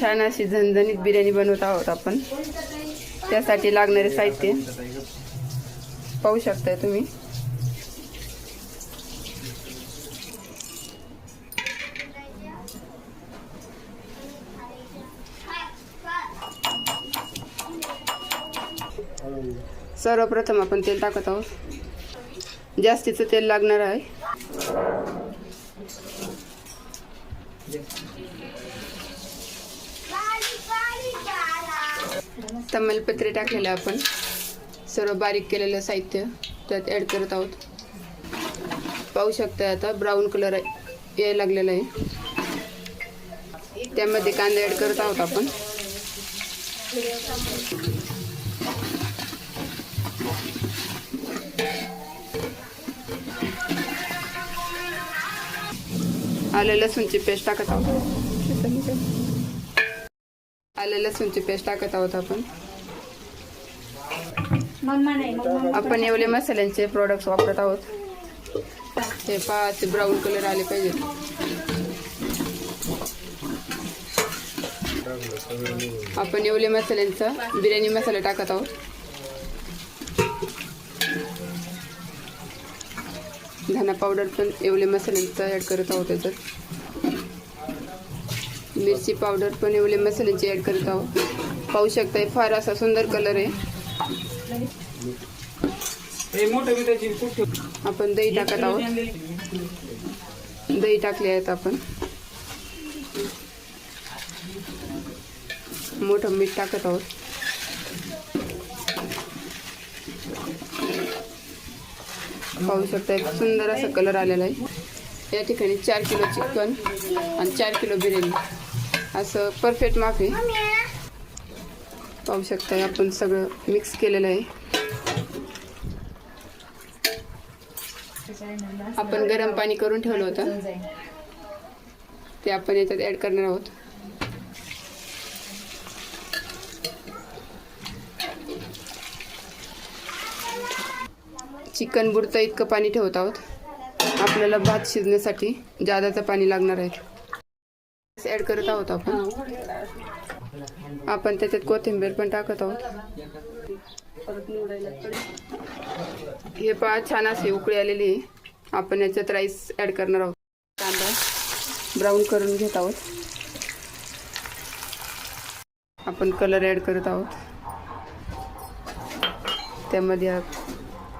छान अशी झणझणीत बिर्याणी बनवत आहोत आपण. त्यासाठी लागणारे साहित्य. पाहू शकताय तुम्ही. सर्वप्रथम आपण तेल टाकत आहोत. जास्तीचं तेल लागणार आहे. तमालपत्रे टाकलेलं आपण. सर्व बारीक केलेलं साहित्य त्यात ॲड करत आहोत. पाहू शकता आता ब्राऊन कलर यायला लागलेला आहे. त्यामध्ये कांदा ॲड करत आहोत आपण. आलं लसूणची पेस्ट टाकत आहोत. आलं लसूणची पेस्ट टाकत आहोत आपण. आपण एवढे मसाल्यांचे प्रोडक्ट्स वापरत आहोत. हे पहा ब्राऊन कलर आले पाहिजेत. आपण एवढे मसाल्यांचा बिर्याणी मसाला टाकत आहोत. धना पावडर पण एवढे मसाल्यांचा ॲड करत आहोत त्याच्यात मिरची पावडर पण एवढे मसाल्यांची ॲड करत आहोत. पाहू शकताय फार असा सुंदर कलर आहे. आपण दही टाकत आहोत. दही टाकले आहेत आपण. मोठं मीठ टाकत आहोत. पाहू शकता सुंदर असा कलर आलेला आहे. या ठिकाणी चार किलो चिकन आणि चार किलो बिर्याणी. असं परफेक्ट माप आहे पाहू शकता आपण सगळं मिक्स केलेलं आहे. आपण गरम पाणी करून ठेवलं होतं. ते आपण याच्यात ऍड करणार आहोत. चिकन बुडतं इतकं पाणी ठेवत आहोत. आपल्याला भात शिजण्यासाठी जादाचं पाणी लागणार आहे. ऍड करत आहोत आपण. आपण त्याच्यात कोथिंबीर पण टाकत आहोत. हे पहा छान अशी उकळी आलेली आपण याच्यात राईस ऍड करणार आहोत. कांदा ब्राऊन करून घेत आहोत. आपण कलर ऍड करत आहोत. त्यामध्ये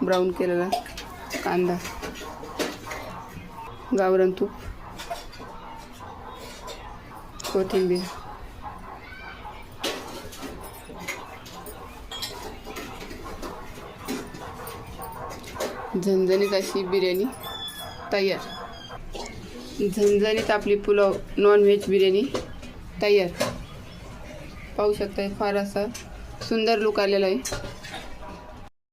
ब्राऊन केलेला कांदा. गावरण तूप. कोथिंबीर. झणझणीत अशी बिर्याणी तयार. झणझणीत आपली पुलाव नॉनव्हेज बिर्याणी तयार. पाहू शकताय फार असा सुंदर लुक आलेला आहे.